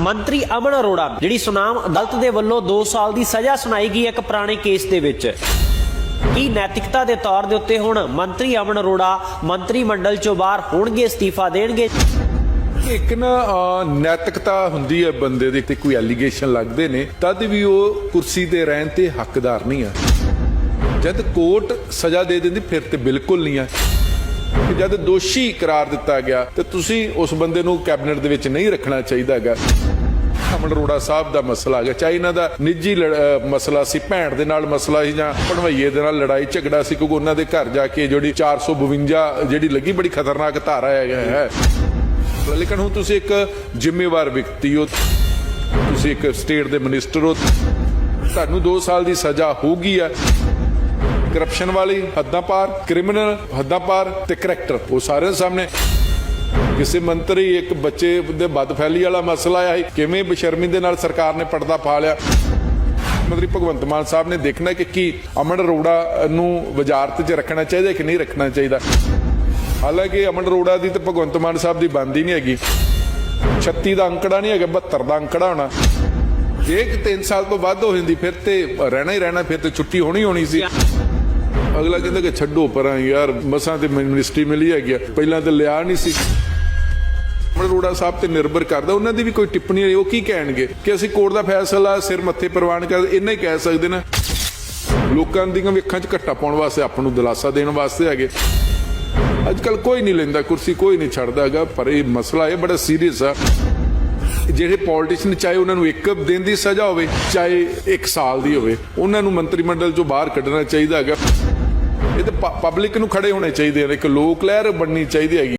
ਮੰਤਰੀ ਅਮਨ ਅਰੋੜਾ, ਜਿਹੜੀ ਸੁਨਾਮ ਅਦਾਲਤ ਦੇ ਵੱਲੋਂ 2 ਸਾਲ ਦੀ ਸਜ਼ਾ ਸੁਣਾਈ ਗਈ ਇੱਕ ਪੁਰਾਣੇ ਕੇਸ ਦੇ ਵਿੱਚ। ਕੀ ਨੈਤਿਕਤਾ ਦੇ ਤੌਰ ਦੇ ਉੱਤੇ ਹੁਣ ਮੰਤਰੀ ਅਮਨ ਅਰੋੜਾ ਮੰਤਰੀ ਮੰਡਲ ਚੋਂ ਬਾਹਰ ਹੋਣਗੇ, ਅਸਤੀਫਾ ਦੇਣਗੇ? ਇੱਕ ਨਾ ਨੈਤਿਕਤਾ ਹੁੰਦੀ ਹੈ ਬੰਦੇ ਦੇ ਤੇ ਕੋਈ ਐਲੀਗੇਸ਼ਨ ਲੱਗਦੇ ਨੇ, ਤਦ ਵੀ ਉਹ ਕੁਰਸੀ ਤੇ ਰਹਿਣ ਤੇ ਹੱਕਦਾਰ ਨਹੀਂ ਆ। ਜਦ ਕੋਰਟ ਸਜ਼ਾ ਦੇ ਦਿੰਦੀ, ਫਿਰ ਤੇ ਬਿਲਕੁਲ ਨਹੀਂ ਆ। ਕਿ ਜਦ ਦੋਸ਼ੀ ਕਰਾਰ ਦਿੱਤਾ ਗਿਆ, ਤੇ ਤੁਸੀਂ ਉਸ ਬੰਦੇ ਨੂੰ ਕੈਬਨਿਟ ਦੇ ਵਿੱਚ ਨਹੀਂ ਰੱਖਣਾ ਚਾਹੀਦਾ ਹੈਗਾ। ਅਮਨ ਅਰੋੜਾ ਸਾਹਿਬ ਦਾ ਮਸਲਾ ਹੈਗਾ, ਚਾਹੇ ਇਹਨਾਂ ਦਾ ਨਿੱਜੀ ਮਸਲਾ ਸੀ, ਭੈਣ ਦੇ ਨਾਲ ਮਸਲਾ ਸੀ ਜਾਂ ਭਣਵਈਏ ਦੇ ਨਾਲ ਲੜਾਈ ਝਗੜਾ ਸੀ, ਕਿਉਂਕਿ ਉਹਨਾਂ ਦੇ ਘਰ ਜਾ ਕੇ ਜਿਹੜੀ 452 ਜਿਹੜੀ ਲੱਗੀ, ਬੜੀ ਖਤਰਨਾਕ ਧਾਰਾ ਹੈ ਹੈ। ਲੇਕਿਨ ਹੁਣ ਤੁਸੀਂ ਇੱਕ ਜ਼ਿੰਮੇਵਾਰ ਵਿਅਕਤੀ ਹੋ, ਤੁਸੀਂ ਇੱਕ ਸਟੇਟ ਦੇ ਮਿਨਿਸਟਰ ਹੋ, ਤੁਹਾਨੂੰ 2 ਸਾਲ ਦੀ ਸਜ਼ਾ ਹੋਊਗੀ ਆ। ਕਰਪਸ਼ਨ ਵਾਲੀ ਹੱਦਾਂ ਪਾਰ ਕ੍ਰਿਮੀਨਲ ਹੱਦਾਂ ਪਾਰ ਤੇ ਕਰੈਕਟਰ ਉਹ ਸਾਰਿਆਂ ਸਾਹਮਣੇ। ਕਿਸੇ ਮੰਤਰੀ ਇੱਕ ਬੱਚੇ ਦੇ ਬਦਫੈਲੀ ਵਾਲਾ ਮਸਲਾ ਆਇਆ ਸੀ, ਕਿਵੇਂ ਬੇਸ਼ਰਮੀ ਦੇ ਨਾਲ ਸਰਕਾਰ ਨੇ ਪਰਦਾ ਪਾ ਲਿਆ। ਮੰਤਰੀ ਭਗਵੰਤ ਮਾਨ ਸਾਹਿਬ ਨੇ ਦੇਖਣਾ ਕਿ ਕੀ ਅਮਨ ਅਰੋੜਾ ਨੂੰ ਵਜ਼ਾਰਤ 'ਚ ਰੱਖਣਾ ਚਾਹੀਦਾ ਕਿ ਨਹੀਂ ਰੱਖਣਾ ਚਾਹੀਦਾ। ਹਾਲਾਂਕਿ ਅਮਨ ਅਰੋੜਾ ਦੀ ਤੇ ਭਗਵੰਤ ਮਾਨ ਸਾਹਿਬ ਦੀ ਬੰਦੀ ਨਹੀਂ ਹੈਗੀ। 36 ਦਾ ਅੰਕੜਾ ਨਹੀਂ ਹੈਗਾ 72 ਦਾ ਅੰਕੜਾ ਹੋਣਾ। ਜੇ ਕਿ 3 ਸਾਲ ਤੋਂ ਵੱਧ ਹੋ ਜਾਂਦੀ, ਫਿਰ ਤੇ ਰਹਿਣਾ ਹੀ ਰਹਿਣਾ, ਫਿਰ ਤੇ ਛੁੱਟੀ ਹੋਣੀ ਹੋਣੀ ਸੀ। ਅਗਲਾ ਕਹਿੰਦਾ ਕਿ ਛੱਡੋ ਪਰਾਂ ਯਾਰ, ਮਸਾਂ ਤੇ ਮਿਨਿਸਟਰੀ ਮਿਲੀ ਹੈਗੀ ਪਹਿਲਾਂ ਤੇ ਲਿਆ ਨਹੀਂ ਸੀ। ਅਰੋੜਾ ਸਾਹਿਬ ਤੇ ਨਿਰਭਰ ਕਰਦਾ, ਉਹਨਾਂ ਦੀ ਵੀ ਕੋਈ ਟਿੱਪਣੀ ਹੈ ਉਹ ਕੀ ਕਹਿਣਗੇ? ਕਿ ਅਸੀਂ ਕੋਰਟ ਦਾ ਫੈਸਲਾ ਸਿਰ ਮੱਥੇ ਪ੍ਰਵਾਨ ਕਰ, ਇੰਨਾ ਹੀ ਕਹਿ ਸਕਦੇ ਨਾ। ਲੋਕਾਂ ਦੀਆਂ ਵੀ ਅੱਖਾਂ 'ਚ ਘੱਟਾ ਪਾਉਣ ਵਾਸਤੇ ਆਪ ਨੂੰ ਦਿਲਾਸਾ ਦੇਣ ਵਾਸਤੇ ਹੈਗੇ। ਅੱਜ ਕੱਲ ਕੋਈ ਨਹੀਂ ਲੈਂਦਾ ਕੁਰਸੀ, ਕੋਈ ਨਹੀਂ ਛੱਡਦਾ ਹੈਗਾ, ਪਰ ਇਹ ਮਸਲਾ ਇਹ ਬੜਾ ਸੀਰੀਅਸ ਆ। ਜਿਹੜੇ ਪੋਲਿਟਿਸ਼ੀਅਨ ਚਾਹੇ ਉਹਨਾਂ ਨੂੰ ਇੱਕ ਦਿਨ ਦੀ ਸਜ਼ਾ ਹੋਵੇ, ਚਾਹੇ 1 ਸਾਲ ਦੀ ਹੋਵੇ, ਉਹਨਾਂ ਨੂੰ ਮੰਤਰੀ ਮੰਡਲ ਚੋਂ ਬਾਹਰ ਕੱਢਣਾ ਚਾਹੀਦਾ ਹੈਗਾ। ਇਹ ਤੇ ਪਬਲਿਕ ਨੂੰ ਖੜੇ ਹੋਣੇ ਚਾਹੀਦੇ ਨੇ, ਇੱਕ ਲੋਕ ਲਹਿਰ ਬਣਨੀ ਚਾਹੀਦੀ ਹੈਗੀ।